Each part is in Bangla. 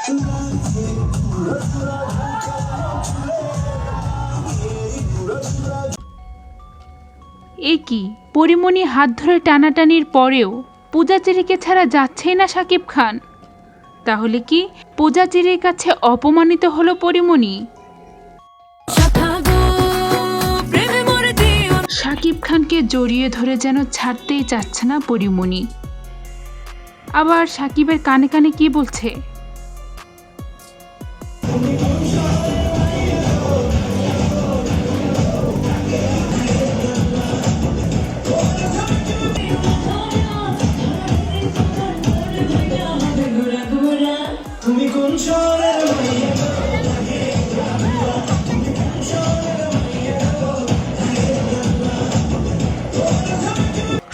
এ কি? পরিমণি হাত ধরে টানাটানির পরেও পূজাচিরিকে ছাড়া যাচ্ছেই না সাকিব খান। তাহলে কি পূজাচিরির কাছে অপমানিত হলো পরিমণি? সাকিব খানকে জড়িয়ে ধরে যেন ছাড়তেই চাচ্ছে না পরিমণি। আবার সাকিবের কানে কানে কি বলছে?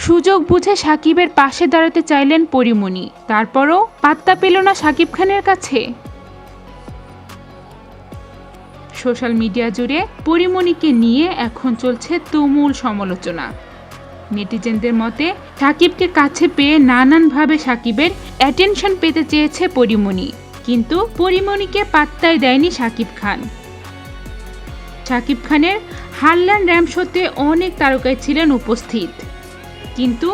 সুযোগ বুঝে সাকিবের পাশে দাঁড়াতে চাইলেন পরিমণি। তারপরও পাত্তা পেল না সাকিব খানের কাছে। সোশ্যাল মিডিয়া জুড়ে পরিমণিকে নিয়ে এখন চলছে তুমুল সমালোচনা। নেটিজেনদের মতে, সাকিবকে কাছে পেয়ে নানানভাবে সাকিবের অ্যাটেনশন পেতে চেয়েছে পরিমণি, কিন্তু পরিমণিকে পাত্তাই দেয়নি সাকিব খান। সাকিব খানের হারলান র্যাম শোতে অনেক তারকায় ছিলেন উপস্থিত। কিন্তু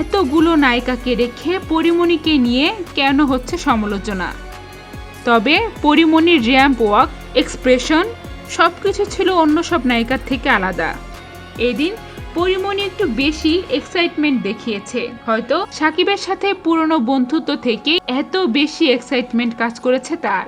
এতগুলো নায়িকাকে রেখে পরিমণিকে নিয়ে কেন হচ্ছে সমালোচনা? তবে পরিমণির র্যাম্প ওয়াক, এক্সপ্রেশন সব কিছু ছিল অন্য সব নায়িকার থেকে আলাদা। এদিন পরিমণি একটু বেশি এক্সাইটমেন্ট দেখিয়েছে। হয়তো সাকিবের সাথে পুরনো বন্ধুত্ব থেকে এত বেশি এক্সাইটমেন্ট কাজ করেছে তার।